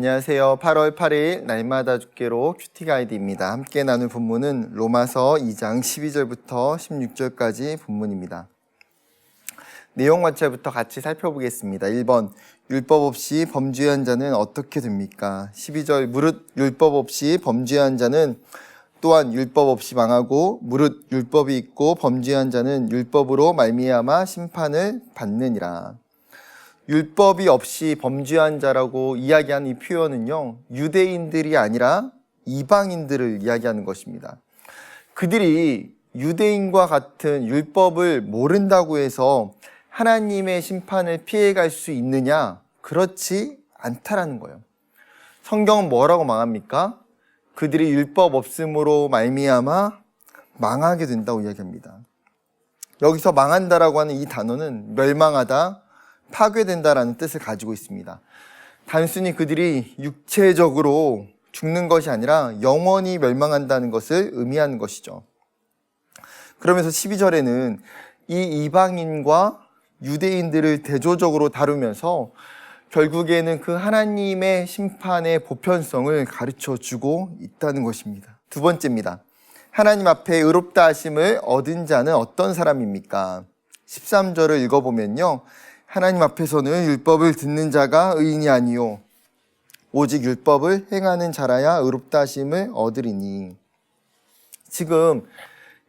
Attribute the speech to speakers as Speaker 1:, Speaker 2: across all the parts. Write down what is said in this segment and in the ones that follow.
Speaker 1: 안녕하세요. 8월 8일 날마다 죽게로 큐티 가이드입니다. 함께 나눌 본문은 로마서 2장 12절부터 16절까지 본문입니다. 내용 관찰부터 같이 살펴보겠습니다. 1번 율법 없이 범죄한 자는 어떻게 됩니까? 12절 무릇 율법 없이 범죄한 자는 또한 율법 없이 망하고 무릇 율법이 있고 범죄한 자는 율법으로 말미암아 심판을 받느니라. 율법이 없이 범죄한 자라고 이야기하는 이 표현은요, 유대인들이 아니라 이방인들을 이야기하는 것입니다. 그들이 유대인과 같은 율법을 모른다고 해서 하나님의 심판을 피해갈 수 있느냐? 그렇지 않다라는 거예요. 성경은 뭐라고 망합니까? 그들이 율법 없음으로 말미암아 망하게 된다고 이야기합니다. 여기서 망한다라고 하는 이 단어는 멸망하다, 파괴된다라는 뜻을 가지고 있습니다. 단순히 그들이 육체적으로 죽는 것이 아니라 영원히 멸망한다는 것을 의미하는 것이죠. 그러면서 12절에는 이 이방인과 유대인들을 대조적으로 다루면서 결국에는 그 하나님의 심판의 보편성을 가르쳐 주고 있다는 것입니다. 두 번째입니다. 하나님 앞에 의롭다 하심을 얻은 자는 어떤 사람입니까? 13절을 읽어보면요. 하나님 앞에서는 율법을 듣는 자가 의인이 아니요 오직 율법을 행하는 자라야 의롭다 하심을 얻으리니 지금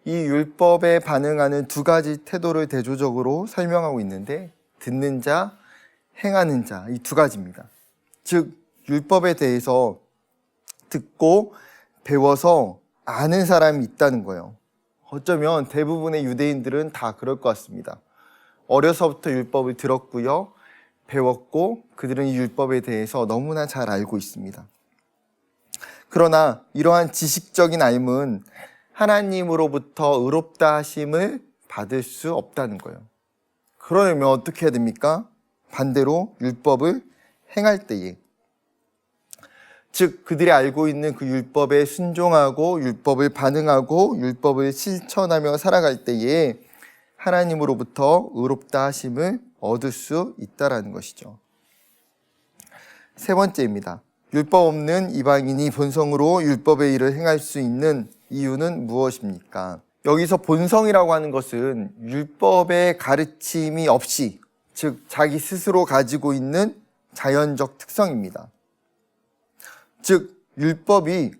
Speaker 1: 이 율법에 반응하는 두 가지 태도를 대조적으로 설명하고 있는데 듣는 자, 행하는 자 이 두 가지입니다. 즉 율법에 대해서 듣고 배워서 아는 사람이 있다는 거예요. 어쩌면 대부분의 유대인들은 다 그럴 것 같습니다. 어려서부터 율법을 들었고요. 배웠고 그들은 이 율법에 대해서 너무나 잘 알고 있습니다. 그러나 이러한 지식적인 알문 하나님으로부터 의롭다 하심을 받을 수 없다는 거예요. 그러려면 어떻게 해야 됩니까? 반대로 율법을 행할 때에 즉 그들이 알고 있는 그 율법에 순종하고 율법을 반응하고 율법을 실천하며 살아갈 때에 하나님으로부터 의롭다 하심을 얻을 수 있다라는 것이죠. 세 번째입니다. 율법 없는 이방인이 본성으로 율법의 일을 행할 수 있는 이유는 무엇입니까? 여기서 본성이라고 하는 것은 율법의 가르침이 없이 즉 자기 스스로 가지고 있는 자연적 특성입니다. 즉 율법이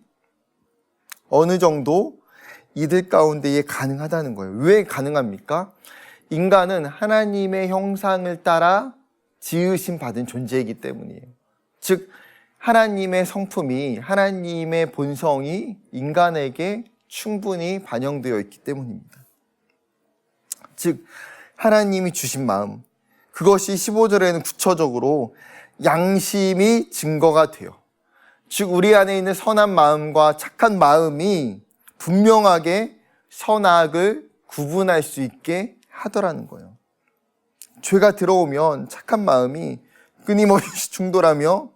Speaker 1: 어느 정도 이들 가운데에 가능하다는 거예요. 왜 가능합니까? 인간은 하나님의 형상을 따라 지으심 받은 존재이기 때문이에요. 즉, 하나님의 성품이, 하나님의 본성이 인간에게 충분히 반영되어 있기 때문입니다. 즉, 하나님이 주신 마음, 그것이 15절에는 구체적으로 양심이 증거가 돼요. 즉, 우리 안에 있는 선한 마음과 착한 마음이 분명하게 선악을 구분할 수 있게 하더라는 거예요. 죄가 들어오면 착한 마음이 끊임없이 충돌하며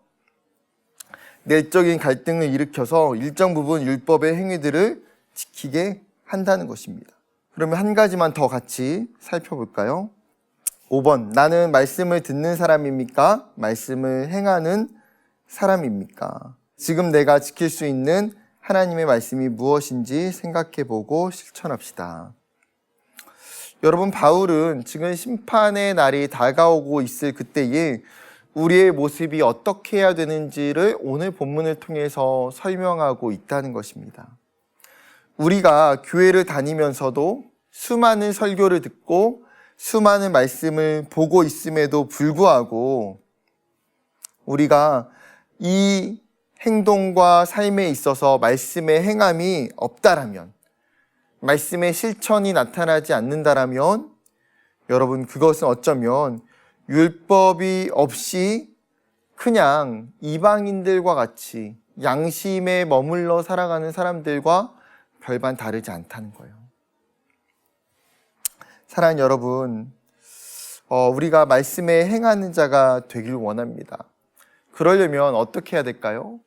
Speaker 1: 내적인 갈등을 일으켜서 일정 부분 율법의 행위들을 지키게 한다는 것입니다. 그러면 한 가지만 더 같이 살펴볼까요? 5번. 나는 말씀을 듣는 사람입니까? 말씀을 행하는 사람입니까? 지금 내가 지킬 수 있는 하나님의 말씀이 무엇인지 생각해 보고 실천합시다. 여러분, 바울은 지금 심판의 날이 다가오고 있을 그때에 우리의 모습이 어떻게 해야 되는지를 오늘 본문을 통해서 설명하고 있다는 것입니다. 우리가 교회를 다니면서도 수많은 설교를 듣고 수많은 말씀을 보고 있음에도 불구하고 우리가 이 행동과 삶에 있어서 말씀의 행함이 없다라면, 말씀의 실천이 나타나지 않는다라면, 여러분, 그것은 어쩌면 율법이 없이 그냥 이방인들과 같이 양심에 머물러 살아가는 사람들과 별반 다르지 않다는 거예요. 사랑하는 여러분, 어, 우리가 말씀에 행하는 자가 되길 원합니다. 그러려면 어떻게 해야 될까요?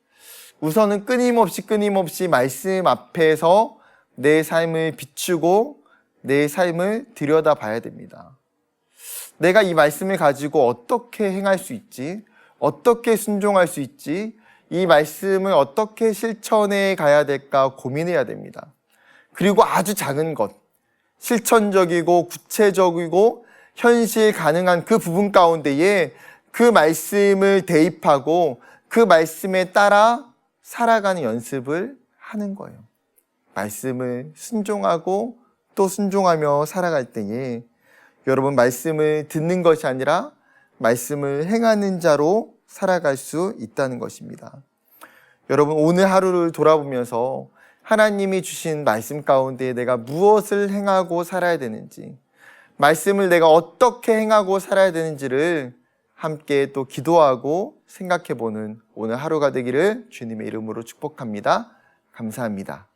Speaker 1: 우선은 끊임없이 끊임없이 말씀 앞에서 내 삶을 비추고 내 삶을 들여다 봐야 됩니다. 내가 이 말씀을 가지고 어떻게 행할 수 있지? 어떻게 순종할 수 있지? 이 말씀을 어떻게 실천해 가야 될까 고민해야 됩니다. 그리고 아주 작은 것, 실천적이고 구체적이고 현실 가능한 그 부분 가운데에 그 말씀을 대입하고 그 말씀에 따라 살아가는 연습을 하는 거예요. 말씀을 순종하고 또 순종하며 살아갈 때에 여러분 말씀을 듣는 것이 아니라 말씀을 행하는 자로 살아갈 수 있다는 것입니다. 여러분 오늘 하루를 돌아보면서 하나님이 주신 말씀 가운데 내가 무엇을 행하고 살아야 되는지, 말씀을 내가 어떻게 행하고 살아야 되는지를 함께 또 기도하고 생각해 보는 오늘 하루가 되기를 주님의 이름으로 축복합니다. 감사합니다.